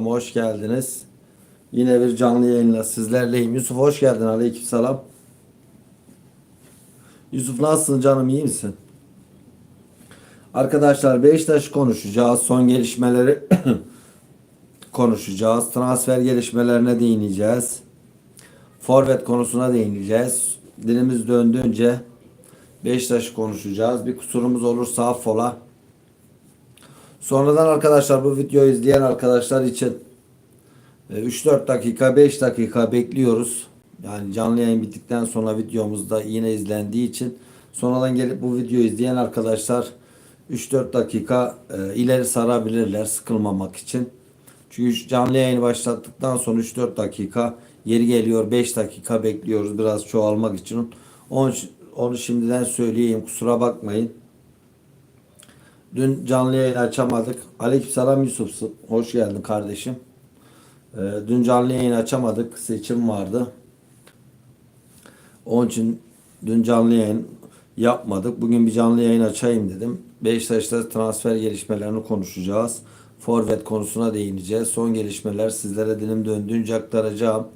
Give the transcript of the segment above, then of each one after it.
Hoş geldiniz. Yine bir canlı yayınla sizlerleyim. Yusuf hoş geldin. Aleykümselam. Yusuf nasılsın canım iyi misin? Arkadaşlar Beşiktaş konuşacağız. Son gelişmeleri konuşacağız. Transfer gelişmelerine değineceğiz. Forvet konusuna değineceğiz. Dilimiz döndüğünce Beşiktaş konuşacağız. Bir kusurumuz olursa affola. Sonradan arkadaşlar bu videoyu izleyen arkadaşlar için e, 3-4 dakika 5 dakika bekliyoruz. Yani canlı yayın bittikten sonra videomuzda yine izlendiği için sonradan gelip bu videoyu izleyen arkadaşlar 3-4 dakika e, ileri sarabilirler sıkılmamak için. Çünkü canlı yayını başlattıktan sonra 3-4 dakika yeri geliyor 5 dakika bekliyoruz biraz çoğalmak için. Onu, onu şimdiden söyleyeyim kusura bakmayın. Dün canlı yayın açamadık. Aleykümselam Yusuf. Hoş geldin kardeşim. Ee, dün canlı yayın açamadık. Seçim vardı. Onun için dün canlı yayın yapmadık. Bugün bir canlı yayın açayım dedim. Beşiktaş'ta transfer gelişmelerini konuşacağız. Forvet konusuna değineceğiz. Son gelişmeler sizlere dilim döndüğünce aktaracağım.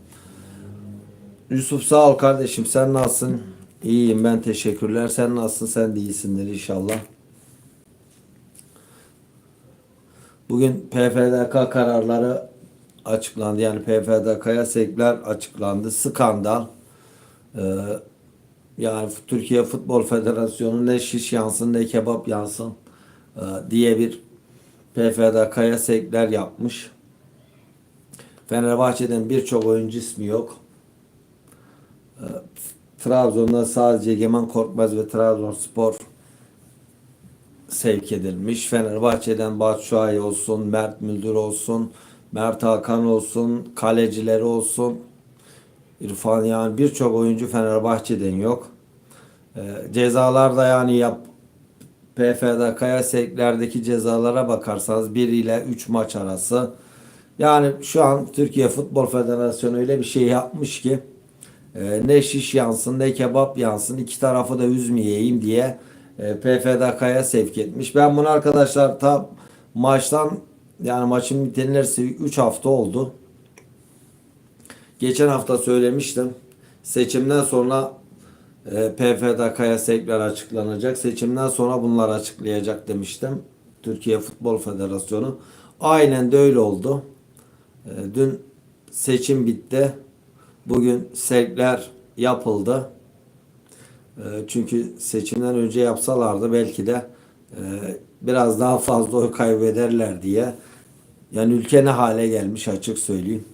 Yusuf sağ ol kardeşim. Sen nasılsın? İyiyim ben teşekkürler. Sen nasılsın? Sen de iyisindir inşallah. Bugün PFDK kararları açıklandı. Yani PFDK'ya sevkler açıklandı. Skandal. Ee, yani Türkiye Futbol Federasyonu ne şiş yansın ne kebap yansın e, diye bir PFDK'ya sevkler yapmış. Fenerbahçe'den birçok oyuncu ismi yok. Ee, Trabzon'da sadece Egemen Korkmaz ve Trabzonspor sevk edilmiş. Fenerbahçe'den Batshuayi olsun, Mert Müldür olsun, Mert Hakan olsun, kalecileri olsun. İrfan yani birçok oyuncu Fenerbahçe'den yok. Ee, cezalar da yani yap PFDK'ya sevklerdeki cezalara bakarsanız 1 ile 3 maç arası. Yani şu an Türkiye Futbol Federasyonu öyle bir şey yapmış ki e, ne şiş yansın ne kebap yansın iki tarafı da üzmeyeyim diye e, PFDK'ya sevk etmiş. Ben bunu arkadaşlar ta maçtan yani maçın bitenlerse 3 hafta oldu. Geçen hafta söylemiştim. Seçimden sonra e, PFDK'ya sevkler açıklanacak. Seçimden sonra bunlar açıklayacak demiştim. Türkiye Futbol Federasyonu. Aynen de öyle oldu. E, dün seçim bitti. Bugün sevkler yapıldı. E, çünkü seçimden önce yapsalardı belki de e, biraz daha fazla oy kaybederler diye. Yani ülke ne hale gelmiş açık söyleyeyim.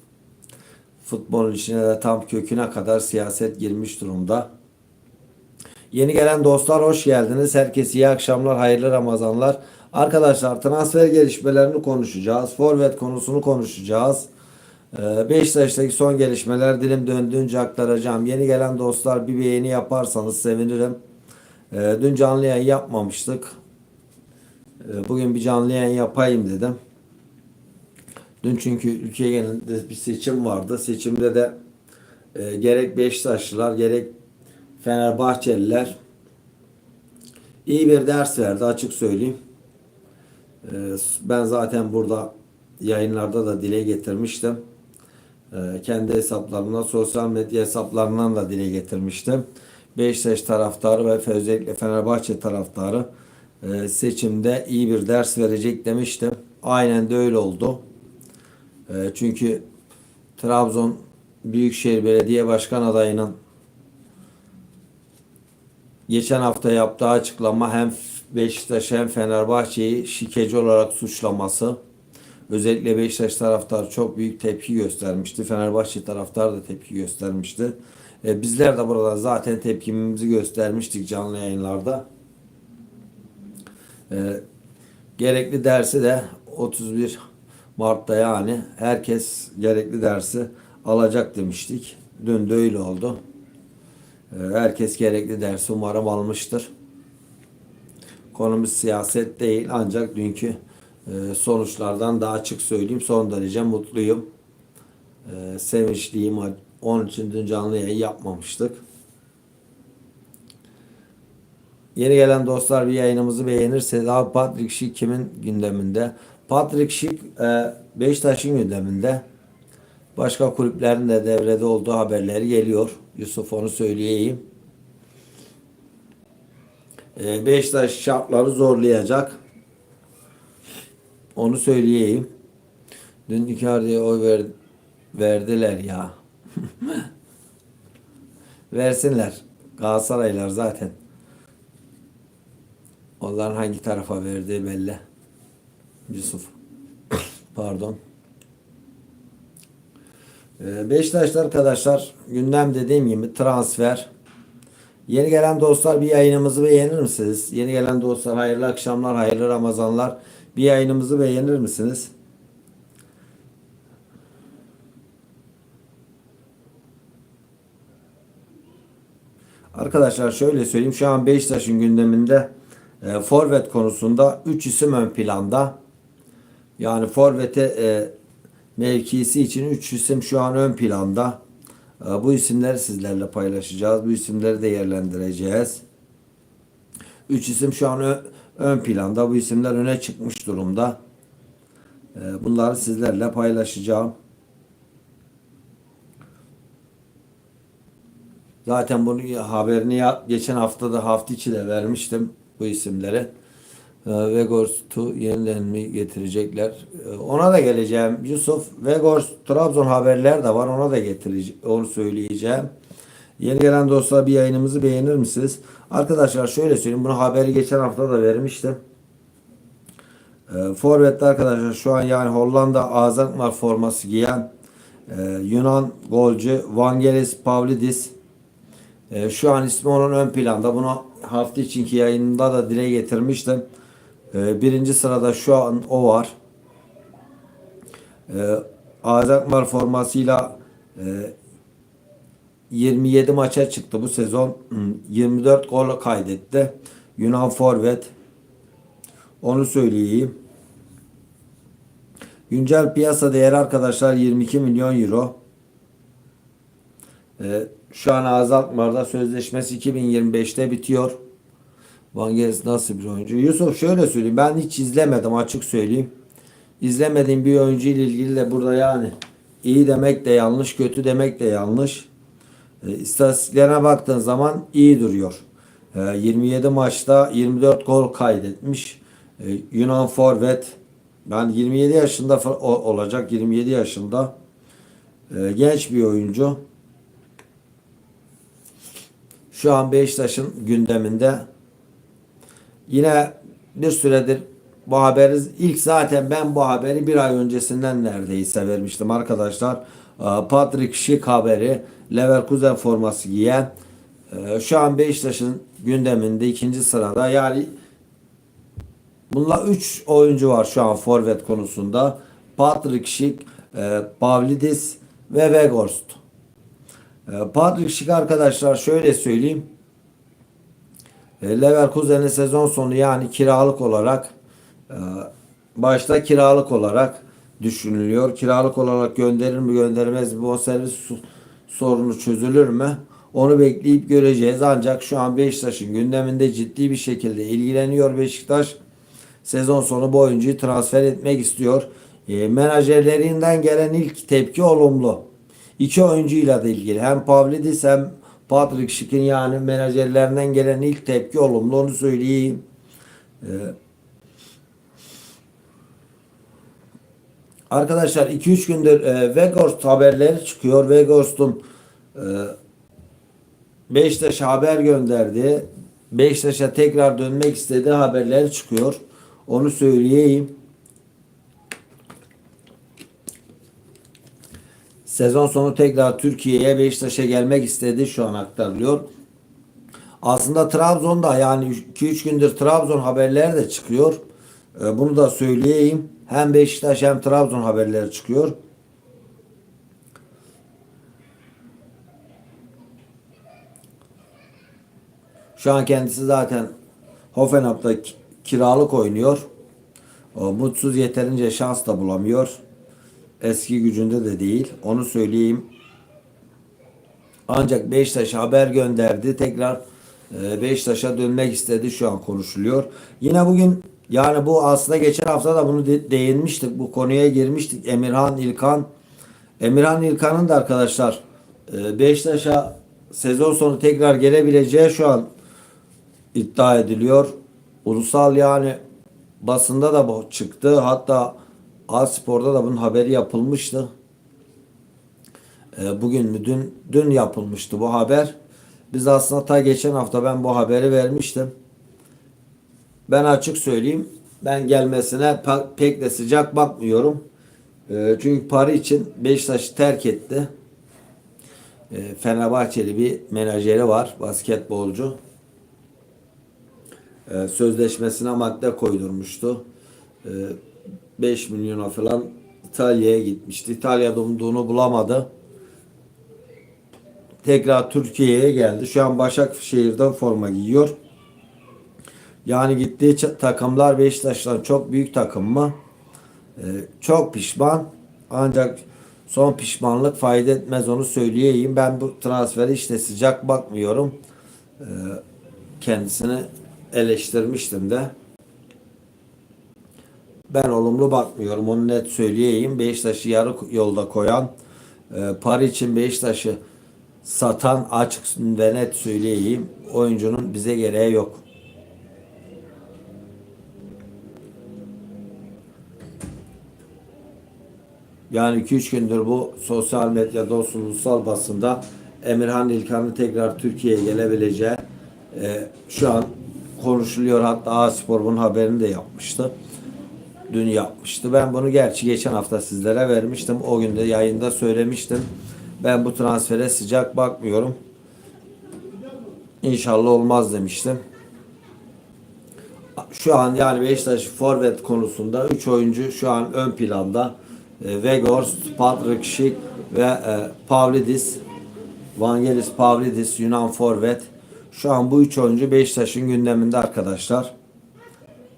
Futbolun içine de tam köküne kadar siyaset girmiş durumda. Yeni gelen dostlar hoş geldiniz. Herkese iyi akşamlar, hayırlı Ramazanlar. Arkadaşlar transfer gelişmelerini konuşacağız. Forvet konusunu konuşacağız. Ee, Beşiktaş'taki son gelişmeler dilim döndüğünce aktaracağım. Yeni gelen dostlar bir beğeni yaparsanız sevinirim. Ee, dün canlı yayın yapmamıştık. Ee, bugün bir canlı yayın yapayım dedim. Dün çünkü ülke genelinde bir seçim vardı. Seçimde de e, gerek Beşiktaşlılar gerek Fenerbahçeliler iyi bir ders verdi açık söyleyeyim. Ben zaten burada yayınlarda da dile getirmiştim. Ee, kendi hesaplarımdan, sosyal medya hesaplarından da dile getirmiştim. Beşiktaş taraftarı ve özellikle Fenerbahçe taraftarı e, seçimde iyi bir ders verecek demiştim. Aynen de öyle oldu. E, çünkü Trabzon Büyükşehir Belediye Başkan adayının geçen hafta yaptığı açıklama hem Beşiktaş hem Fenerbahçe'yi şikeci olarak suçlaması özellikle Beşiktaş taraftarı çok büyük tepki göstermişti. Fenerbahçe taraftarı da tepki göstermişti. E, bizler de burada zaten tepkimizi göstermiştik canlı yayınlarda. E, gerekli dersi de 31 Mart'ta yani herkes gerekli dersi alacak demiştik. Dün de öyle oldu. E, herkes gerekli dersi umarım almıştır. Konumuz siyaset değil ancak dünkü sonuçlardan daha açık söyleyeyim. Son derece mutluyum. E, sevinçliyim. Onun için dün canlı yayın yapmamıştık. Yeni gelen dostlar bir yayınımızı beğenirse daha Patrick Schick kimin gündeminde? Patrick Schick e, Beşiktaş'ın gündeminde. Başka kulüplerin de devrede olduğu haberleri geliyor. Yusuf onu söyleyeyim. E, Beşiktaş şartları zorlayacak. Onu söyleyeyim. Dün Icardi'ye oy ver, verdiler ya. Versinler. Galatasaraylar zaten. Onların hangi tarafa verdiği belli. Yusuf. Pardon. Ee, Beşiktaş'ta arkadaşlar gündem dediğim gibi transfer. Yeni gelen dostlar bir yayınımızı beğenir misiniz? Yeni gelen dostlar hayırlı akşamlar, hayırlı Ramazanlar. Bir yayınımızı beğenir misiniz? Arkadaşlar şöyle söyleyeyim. Şu an Beşiktaş'ın gündeminde e, forvet konusunda 3 isim ön planda. Yani forvete e, mevkisi için 3 isim şu an ön planda. E, bu isimleri sizlerle paylaşacağız. Bu isimleri değerlendireceğiz. 3 isim şu an ö- ön planda. Bu isimler öne çıkmış durumda. E, bunları sizlerle paylaşacağım. Zaten bunu haberini geçen hafta da hafta içi de vermiştim bu isimleri. Ee, Vegors'u yeniden mi getirecekler? Ee, ona da geleceğim. Yusuf Vegors Trabzon haberler de var. Ona da getireceğim. Onu söyleyeceğim. Yeni gelen dostlar bir yayınımızı beğenir misiniz? Arkadaşlar şöyle söyleyeyim. Bunu haberi geçen hafta da vermiştim. E, Forvet'te arkadaşlar şu an yani Hollanda Azakmar forması giyen e, Yunan golcü Vangelis Pavlidis e, şu an ismi onun ön planda. Bunu hafta içinki yayınında da dile getirmiştim. E, birinci sırada şu an o var. E, Azakmar formasıyla e, 27 maça çıktı bu sezon. 24 gol kaydetti. Yunan forvet. Onu söyleyeyim. Güncel piyasa değeri arkadaşlar 22 milyon euro. Ee, şu an Azaltmar'da sözleşmesi 2025'te bitiyor. Vangelis nasıl bir oyuncu? Yusuf şöyle söyleyeyim. Ben hiç izlemedim açık söyleyeyim. İzlemediğim bir oyuncu ile ilgili de burada yani iyi demek de yanlış, kötü demek de yanlış. E, istatistiklerine baktığın zaman iyi duruyor. E, 27 maçta 24 gol kaydetmiş. E, Yunan forvet. Ben 27 yaşında olacak. 27 yaşında. E, genç bir oyuncu. Şu an Beşiktaş'ın gündeminde. Yine bir süredir bu haberi ilk zaten ben bu haberi bir ay öncesinden neredeyse vermiştim arkadaşlar. Patrick Schick haberi Leverkusen forması giyen e, şu an Beşiktaş'ın gündeminde ikinci sırada yani bunlar 3 oyuncu var şu an forvet konusunda. Patrick Schick, e, Pavlidis ve Weghorst. E, Patrick Schick arkadaşlar şöyle söyleyeyim. Leverkusen'in sezon sonu yani kiralık olarak başta kiralık olarak düşünülüyor. Kiralık olarak gönderir mi göndermez mi? O servis su- sorunu çözülür mü? Onu bekleyip göreceğiz. Ancak şu an Beşiktaş'ın gündeminde ciddi bir şekilde ilgileniyor Beşiktaş. Sezon sonu bu oyuncuyu transfer etmek istiyor. E, menajerlerinden gelen ilk tepki olumlu. İki oyuncuyla da ilgili. Hem Pavlidis hem Patrick Schick'in yani menajerlerinden gelen ilk tepki olumlu. Onu söyleyeyim. Ee, arkadaşlar 2-3 gündür e, Weghorst haberleri çıkıyor. Weghorst'un e, Beşiktaş'a haber gönderdi. Beşiktaş'a tekrar dönmek istediği haberleri çıkıyor. Onu söyleyeyim. Sezon sonu tekrar Türkiye'ye Beşiktaş'a gelmek istediği şu an aktarılıyor. Aslında Trabzon'da yani 2-3 gündür Trabzon haberleri de çıkıyor. Ee, Bunu da söyleyeyim. Hem Beşiktaş hem Trabzon haberleri çıkıyor. Şu an kendisi zaten Hoffenheim'da ki- kiralık oynuyor. O, mutsuz yeterince şans da bulamıyor. Eski gücünde de değil. Onu söyleyeyim. Ancak Beşiktaş'a haber gönderdi. Tekrar e, Beşiktaş'a dönmek istedi. Şu an konuşuluyor. Yine bugün Yani bu aslında geçen hafta da bunu de- değinmiştik. Bu konuya girmiştik. Emirhan İlkan. Emirhan İlkan'ın da arkadaşlar e, Beşiktaş'a sezon sonu tekrar gelebileceği şu an iddia ediliyor. Ulusal yani basında da bu çıktı. Hatta A-Spor'da da bunun haberi yapılmıştı. E, bugün mü dün dün yapılmıştı bu haber. Biz aslında ta geçen hafta ben bu haberi vermiştim. Ben açık söyleyeyim. Ben gelmesine pe- pek de sıcak bakmıyorum. E, çünkü para için Beşiktaş'ı terk etti. E, Fenerbahçeli bir menajeri var. Basketbolcu. E, sözleşmesine madde koydurmuştu. E, 5 milyona falan İtalya'ya gitmişti. İtalya'da umduğunu bulamadı. Tekrar Türkiye'ye geldi. Şu an Başakşehir'den forma giyiyor. Yani gittiği takımlar Beşiktaş'tan çok büyük takım mı? Ee, çok pişman. Ancak son pişmanlık fayda etmez onu söyleyeyim. Ben bu transferi işte sıcak bakmıyorum. Ee, kendisini eleştirmiştim de. Ben olumlu bakmıyorum. Onu net söyleyeyim. Beşiktaş'ı yarı yolda koyan, e, para için Beşiktaş'ı satan açık ve net söyleyeyim. Oyuncunun bize gereği yok. Yani 2-3 gündür bu sosyal medyada olsun ulusal basında Emirhan İlkan'ın tekrar Türkiye'ye gelebileceği e, şu an konuşuluyor. Hatta A-Spor bunun haberini de yapmıştı. Dün yapmıştı. Ben bunu gerçi geçen hafta sizlere vermiştim. O gün de yayında söylemiştim. Ben bu transfere sıcak bakmıyorum. İnşallah olmaz demiştim. Şu an yani Beşiktaş forvet konusunda 3 oyuncu şu an ön planda. E, Weghorst, Patrick Schick ve e, Pavlidis. Vangelis Pavlidis Yunan forvet. Şu an bu üç oyuncu Beşiktaş'ın gündeminde arkadaşlar.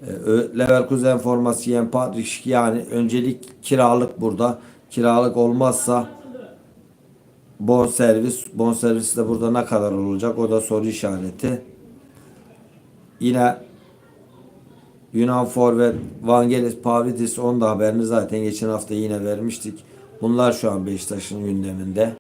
E, Leverkusen forması giyen Patrick Schick yani öncelik kiralık burada. Kiralık olmazsa bon servis. Bon servis de burada ne kadar olacak? O da soru işareti. Yine Yunan forvet Vangelis Pavlidis onun da haberini zaten geçen hafta yine vermiştik. Bunlar şu an Beşiktaş'ın gündeminde.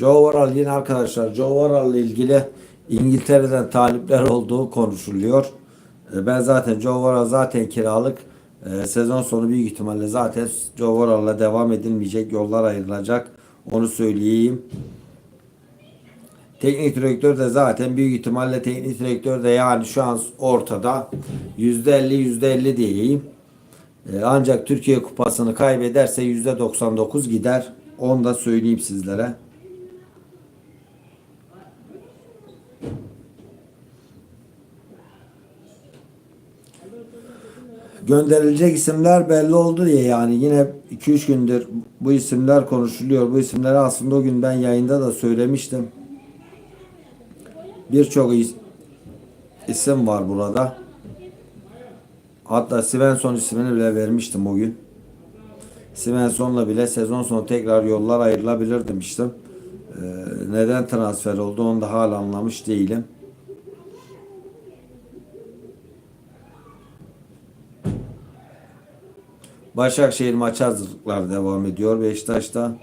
Joe Worrall yine arkadaşlar Joe Worrall ile ilgili İngiltere'den talipler olduğu konuşuluyor. E, Ben zaten Joe Worrall zaten kiralık. E, Sezon sonu büyük ihtimalle zaten Joe Worrall'la devam edilmeyecek. Yollar ayrılacak. Onu söyleyeyim. Teknik direktör de zaten büyük ihtimalle teknik direktör de yani şu an ortada. %50 %50 diyeyim. E, Ancak Türkiye kupasını kaybederse %99 gider. Onu da söyleyeyim sizlere. Gönderilecek isimler belli oldu diye yani yine 2-3 gündür bu isimler konuşuluyor. Bu isimleri aslında o gün ben yayında da söylemiştim. Birçok is- isim var burada. Hatta Svensson ismini bile vermiştim o gün. Svensson'la bile sezon sonu tekrar yollar ayrılabilir demiştim. Ee, neden transfer oldu onu da hala anlamış değilim. Başakşehir maç hazırlıkları devam ediyor Beşiktaş'ta.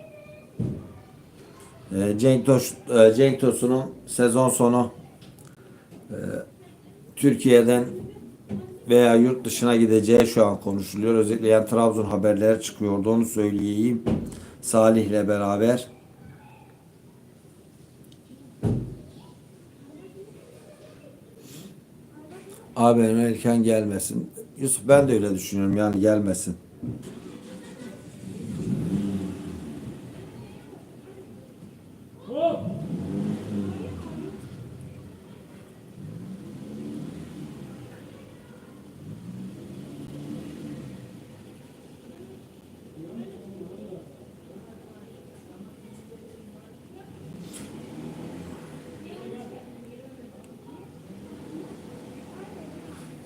Ee, Cenk, Toş, e, Cenk Tosun'un sezon sonu e, Türkiye'den veya yurt dışına gideceği şu an konuşuluyor. Özellikle yani Trabzon haberleri çıkıyordu onu söyleyeyim. Salih'le beraber. Abi erken gelmesin. Yusuf ben de öyle düşünüyorum yani gelmesin. Thank you.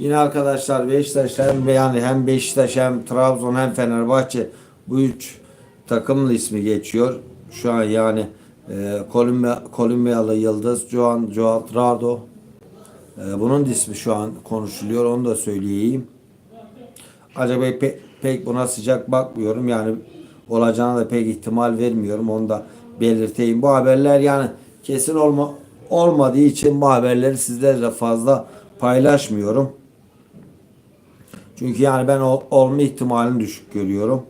Yine arkadaşlar Beşiktaş hem yani hem Beşiktaş hem Trabzon hem Fenerbahçe bu üç takımın ismi geçiyor. Şu an yani e, Kolombiya, Kolombiyalı Yıldız Juan Cuadrado e, bunun ismi şu an konuşuluyor. Onu da söyleyeyim. Acaba pe- pek buna sıcak bakmıyorum. Yani olacağına da pek ihtimal vermiyorum. Onu da belirteyim. Bu haberler yani kesin olma olmadığı için bu haberleri sizlerle fazla paylaşmıyorum. Çünkü yani ben ol- olma ihtimalini düşük görüyorum.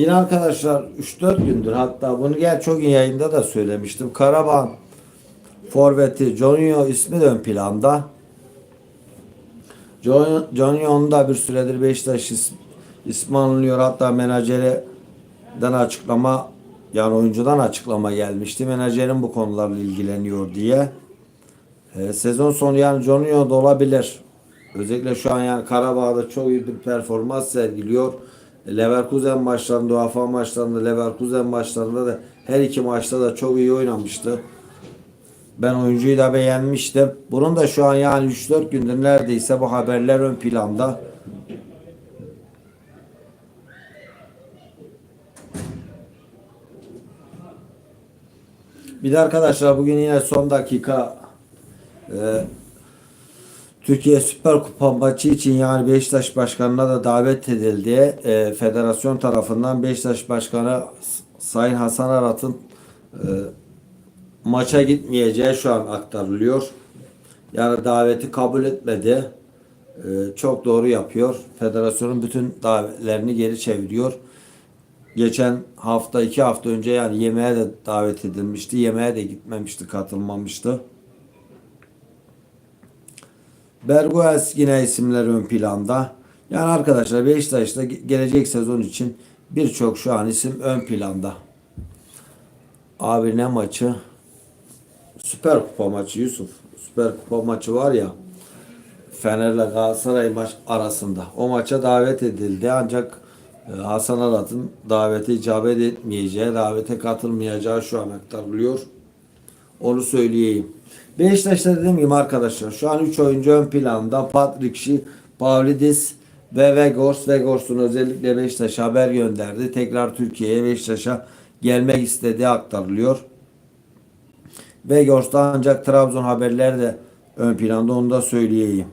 Yine arkadaşlar 3-4 gündür hatta bunu gel çok yayında da söylemiştim. Karaban forveti Johnio ismi de ön planda. Johnio'nun da bir süredir Beşiktaş is, ismi anılıyor. Hatta menajerinden açıklama yani oyuncudan açıklama gelmişti. Menajerin bu konularla ilgileniyor diye. E, sezon sonu yani Johnio da olabilir. Özellikle şu an yani Karabağ'da çok iyi bir performans sergiliyor. Leverkusen maçlarında, UEFA maçlarında, Leverkusen maçlarında da her iki maçta da çok iyi oynamıştı. Ben oyuncuyu da beğenmiştim. Bunun da şu an yani 3-4 gündür neredeyse bu haberler ön planda. Bir de arkadaşlar bugün yine son dakika e, Türkiye Süper Kupa maçı için yani Beşiktaş Başkanı'na da davet edildi. E, federasyon tarafından Beşiktaş Başkanı Sayın Hasan Arat'ın e, maça gitmeyeceği şu an aktarılıyor. Yani daveti kabul etmedi. E, çok doğru yapıyor. Federasyonun bütün davetlerini geri çeviriyor. Geçen hafta iki hafta önce yani yemeğe de davet edilmişti. Yemeğe de gitmemişti, katılmamıştı. Bergues yine isimler ön planda. Yani arkadaşlar Beşiktaş'ta ge- gelecek sezon için birçok şu an isim ön planda. Abi ne maçı? Süper Kupa maçı Yusuf. Süper Kupa maçı var ya. Fener'le Galatasaray maç arasında. O maça davet edildi ancak e, Hasan Arat'ın davete icabet etmeyeceği, davete katılmayacağı şu an aktarılıyor. Onu söyleyeyim. Beşiktaş'ta dediğim gibi arkadaşlar şu an 3 oyuncu ön planda. Patrick Schick, Pavlidis ve Vegors. Vegors'un özellikle Beşiktaş'a haber gönderdi. Tekrar Türkiye'ye Beşiktaş'a gelmek istediği aktarılıyor. Vegors'ta ancak Trabzon haberleri de ön planda onu da söyleyeyim.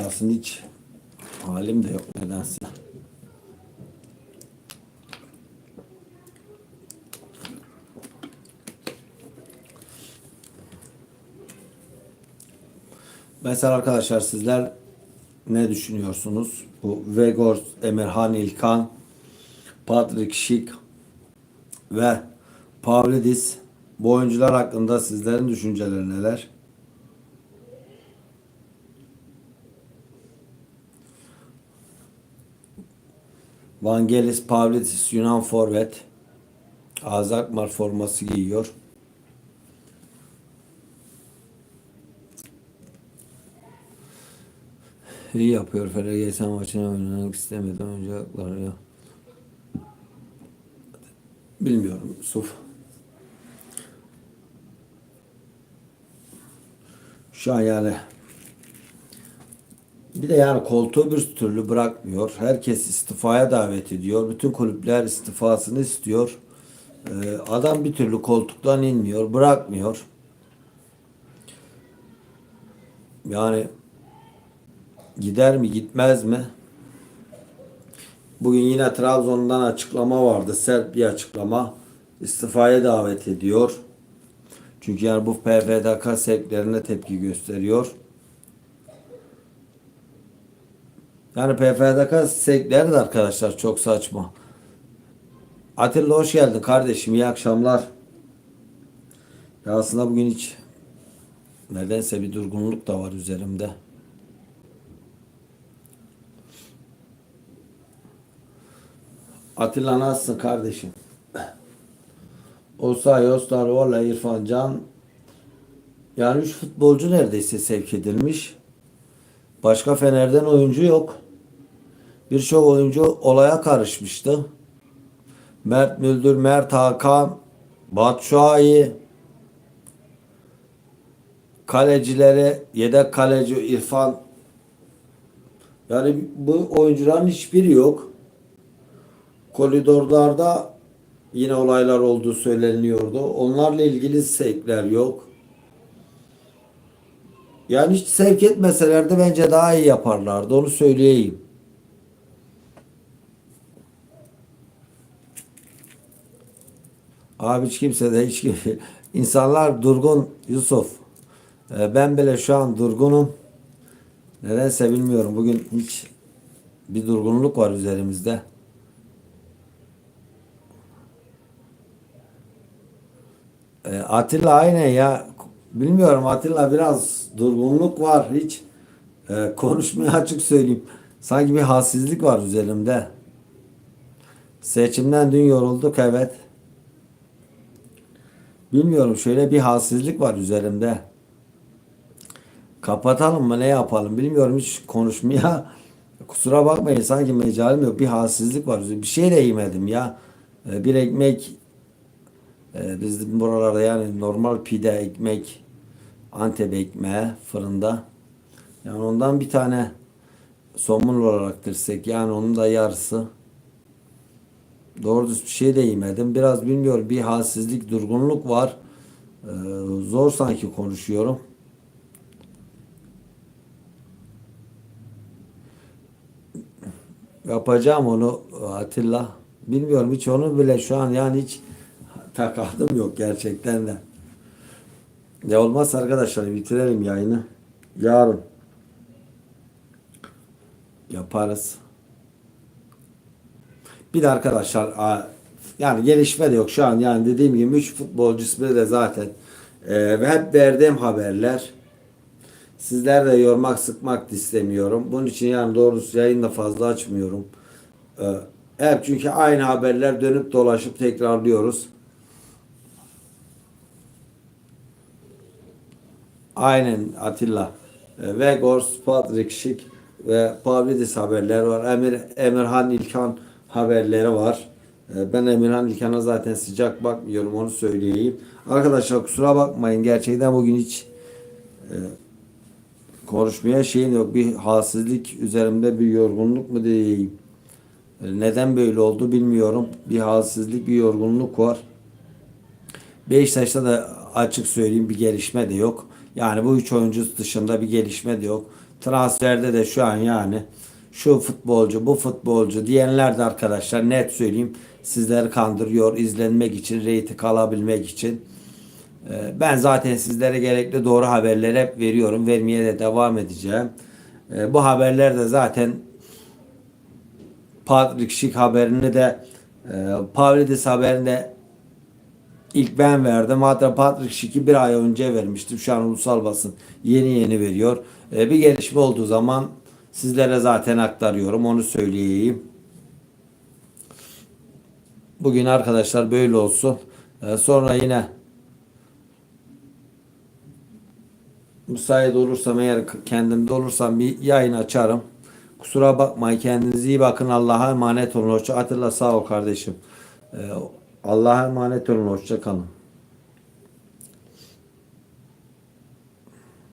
Aslında hiç halim de yok nedense. Mesela arkadaşlar sizler ne düşünüyorsunuz? Bu Vegors, Emirhan İlkan, Patrick Schick ve Pavlidis bu oyuncular hakkında sizlerin düşünceleri neler? Vangelis Pavlidis Yunan forvet. Azakmar forması giyiyor. İyi yapıyor. FRGS maçına oynamak istemedim. Önce haklar ya. Bilmiyorum an yani bir de yani koltuğu bir türlü bırakmıyor. Herkes istifaya davet ediyor. Bütün kulüpler istifasını istiyor. Ee, adam bir türlü koltuktan inmiyor, bırakmıyor. Yani gider mi, gitmez mi? Bugün yine Trabzon'dan açıklama vardı. Sert bir açıklama. İstifaya davet ediyor. Çünkü yani bu PFDK sevklerine tepki gösteriyor. Yani PFDK sevkleri de arkadaşlar çok saçma. Atilla hoş geldin kardeşim. İyi akşamlar. Ya aslında bugün hiç nedense bir durgunluk da var üzerimde. Atilla nasılsın kardeşim? Osay, Ostarola, İrfan Can yani üç futbolcu neredeyse sevk edilmiş. Başka Fener'den oyuncu yok. Birçok oyuncu olaya karışmıştı. Mert Müldür, Mert Hakan, Batshuayi, kalecileri, yedek kaleci İrfan. Yani bu oyuncuların hiçbiri yok. Koridorlarda yine olaylar olduğu söyleniyordu. Onlarla ilgili sevkler yok. Yani hiç sevk etmeseler de bence daha iyi yaparlardı. Onu söyleyeyim. Abi hiç kimse de hiç kimse. İnsanlar durgun Yusuf. Ee, Ben bile şu an durgunum. Nedense bilmiyorum. Bugün hiç bir durgunluk var üzerimizde. Ee, Atilla aynen ya. Bilmiyorum Atilla biraz durgunluk var hiç. Ee, konuşmaya açık söyleyeyim. Sanki bir halsizlik var üzerimde. Seçimden dün yorulduk evet. Bilmiyorum şöyle bir halsizlik var üzerimde. Kapatalım mı ne yapalım bilmiyorum hiç konuşmaya kusura bakmayın sanki mecalim yok bir halsizlik var bir şey de yemedim ya. Ee, bir ekmek e, bizim buralarda yani normal pide ekmek Antep ekmeği fırında. Yani ondan bir tane somun olarak dirsek yani onun da yarısı doğru düz bir şey de yemedim biraz bilmiyorum bir halsizlik durgunluk var Ee, zor sanki konuşuyorum Yapacağım onu Atilla. Bilmiyorum hiç onu bile şu an yani hiç takadım yok gerçekten de. Ne olmaz arkadaşlar bitirelim yayını. Yarın yaparız. Bir de arkadaşlar yani gelişme de yok şu an yani dediğim gibi 3 futbolcu ismi de zaten e, ve hep verdiğim haberler. Sizler de yormak sıkmak da istemiyorum. Bunun için yani doğrusu yayını da fazla açmıyorum. Ee, hep çünkü aynı haberler dönüp dolaşıp tekrarlıyoruz. Aynen Atilla. Ee, Vegors, Patrick Schick ve Pavlidis haberleri var. Emir, Emirhan İlkan haberleri var. Ee, Ben Emirhan İlkan'a zaten sıcak bakmıyorum onu söyleyeyim. Arkadaşlar kusura bakmayın gerçekten bugün hiç e, konuşmaya şeyim yok. Bir halsizlik üzerimde bir yorgunluk mu diyeyim. E, Neden böyle oldu bilmiyorum. Bir halsizlik, bir yorgunluk var. Beşiktaş'ta da açık söyleyeyim bir gelişme de yok. Yani bu üç oyuncu dışında bir gelişme de yok. Transferde de şu an yani şu futbolcu, bu futbolcu diyenler de arkadaşlar net söyleyeyim sizleri kandırıyor izlenmek için, reyting alabilmek için. Ee, Ben zaten sizlere gerekli doğru haberleri hep veriyorum. Vermeye de devam edeceğim. Ee, Bu haberler de zaten Patrick Schick haberini de e, Pavlidis haberini de ilk ben verdim. Hatta Patrick Schick'i bir ay önce vermiştim. Şu an ulusal basın yeni yeni veriyor. Ee, Bir gelişme olduğu zaman sizlere zaten aktarıyorum. Onu söyleyeyim. Bugün arkadaşlar böyle olsun. Ee, Sonra yine müsait olursam eğer kendimde olursam bir yayın açarım. Kusura bakmayın kendinize iyi bakın Allah'a emanet olun. Hoşça Atilla sağ ol kardeşim. Ee, Allah'a emanet olun. Hoşça kalın.